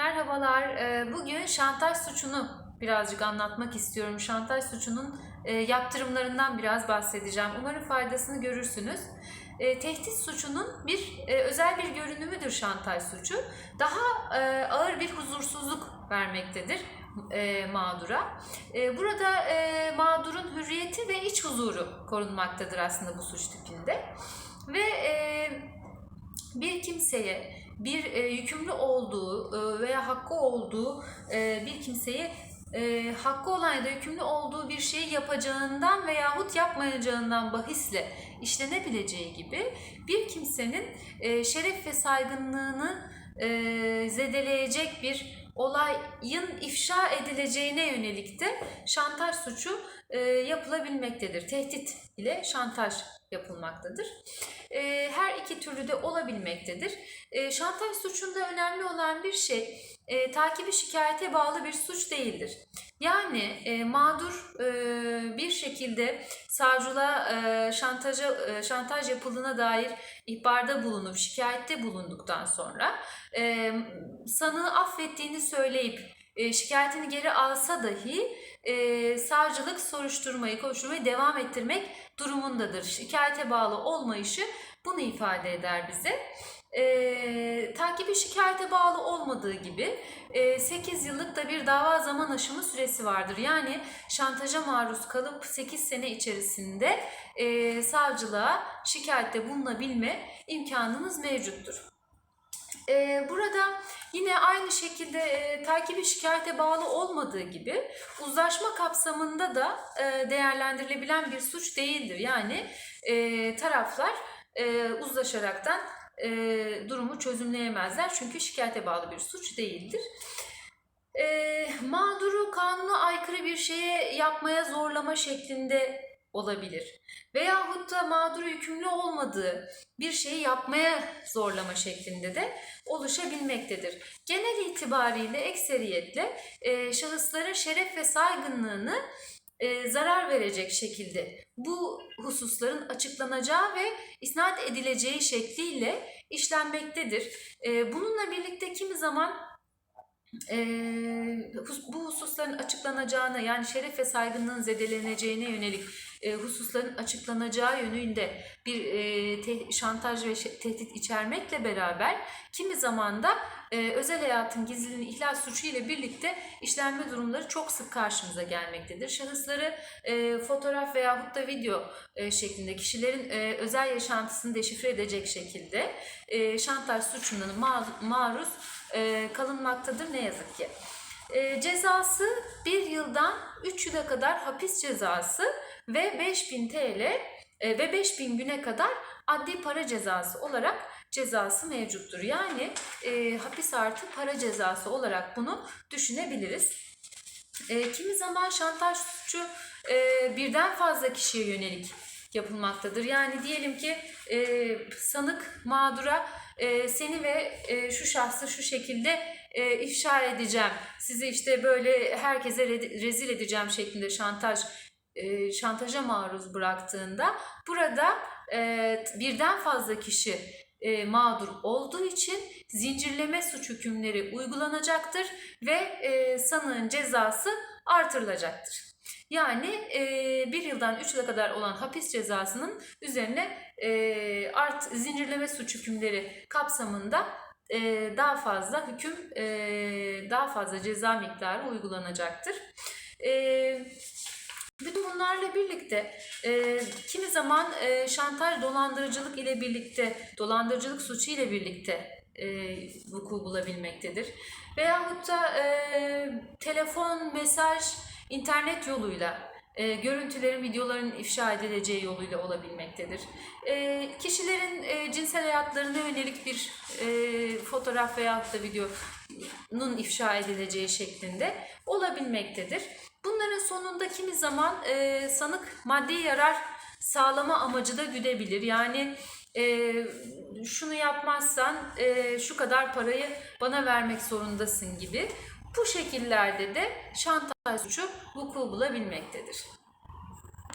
Merhabalar. Ee, Bugün şantaj suçunu birazcık anlatmak istiyorum. Şantaj suçunun e, yaptırımlarından biraz bahsedeceğim. Umarım faydasını görürsünüz. E, Tehdit suçunun bir e, özel bir görünümüdür şantaj suçu. Daha e, ağır bir huzursuzluk vermektedir e, mağdura. E, Burada e, mağdurun hürriyeti ve iç huzuru korunmaktadır aslında bu suç tipinde. Ve e, bir kimseye bir e, yükümlü olduğu e, veya hakkı olduğu e, bir kimseye e, hakkı olan ya da yükümlü olduğu bir şeyi yapacağından veyahut yapmayacağından bahisle işlenebileceği gibi bir kimsenin e, şeref ve saygınlığını e, zedeleyecek bir olayın ifşa edileceğine yönelik de şantaj suçu e, yapılabilmektedir. Tehdit ile şantaj yapılmaktadır. E, her iki türlü de olabilmektedir. E, şantaj suçunda önemli olan bir şey e, takibi şikayete bağlı bir suç değildir. Yani e, mağdur e, bir şekilde savcılığa e, şantaja, e, şantaj yapıldığına dair ihbarda bulunup şikayette bulunduktan sonra e, sanığı affettiğini söyleyip e, şikayetini geri alsa dahi e, savcılık soruşturmayı, koşturmayı devam ettirmek durumundadır. Şikayete bağlı olmayışı bunu ifade eder bize. E, takibi şikayete bağlı olmadığı gibi e, 8 yıllık da bir dava zaman aşımı süresi vardır. Yani şantaja maruz kalıp 8 sene içerisinde e, savcılığa şikayette bulunabilme imkanınız mevcuttur. E, burada yine aynı şekilde e, takibi şikayete bağlı olmadığı gibi uzlaşma kapsamında da e, değerlendirilebilen bir suç değildir. Yani e, taraflar e, uzlaşaraktan e, durumu çözümleyemezler çünkü şikayete bağlı bir suç değildir. E, mağduru kanuna aykırı bir şeye yapmaya zorlama şeklinde olabilir. Veyahut da mağduru yükümlü olmadığı bir şeyi yapmaya zorlama şeklinde de oluşabilmektedir. Genel itibariyle ekseriyetle e, şahısların şeref ve saygınlığını e, zarar verecek şekilde bu hususların açıklanacağı ve isnat edileceği şekliyle işlenmektedir. E, bununla birlikte kimi zaman e, bu hususların açıklanacağına yani şeref ve saygınlığın zedeleneceğine yönelik e, hususların açıklanacağı yönünde bir e, te- şantaj ve tehdit içermekle beraber kimi zaman da e, özel hayatın gizliliğini ihlal suçu ile birlikte işlenme durumları çok sık karşımıza gelmektedir. Şahısları e, fotoğraf veyahut da video e, şeklinde kişilerin e, özel yaşantısını deşifre edecek şekilde e, şantaj suçuna ma- maruz e, kalınmaktadır ne yazık ki. E, cezası 1 yıldan 3 yıla kadar hapis cezası ve 5000 TL e, ve 5000 güne kadar adli para cezası olarak cezası mevcuttur. Yani e, hapis artı para cezası olarak bunu düşünebiliriz. E, kimi zaman şantaj suçu e, birden fazla kişiye yönelik yapılmaktadır. Yani diyelim ki e, sanık mağdura e, seni ve e, şu şahsı şu şekilde e, ifşa edeceğim, sizi işte böyle herkese re- rezil edeceğim şeklinde şantaj e, şantaja maruz bıraktığında burada e, birden fazla kişi e, mağdur olduğu için zincirleme suç hükümleri uygulanacaktır ve e, sanığın cezası artırılacaktır. Yani e, bir yıldan üç yıla kadar olan hapis cezasının üzerine e, art zincirleme suç hükümleri kapsamında e, daha fazla hüküm, e, daha fazla ceza miktarı uygulanacaktır. E, bütün bunlarla birlikte e, kimi zaman e, şantaj dolandırıcılık ile birlikte, dolandırıcılık suçu ile birlikte e, vuku bulabilmektedir. Veyahut da e, telefon, mesaj, internet yoluyla e, görüntülerin, videoların ifşa edileceği yoluyla olabilmektedir. E, kişilerin e, cinsel hayatlarına yönelik bir e, fotoğraf veyahut da videonun ifşa edileceği şeklinde olabilmektedir. Sonunda kimi zaman e, sanık maddi yarar sağlama amacı da güdebilir. Yani e, şunu yapmazsan e, şu kadar parayı bana vermek zorundasın gibi. Bu şekillerde de şantaj suçu vuku bulabilmektedir.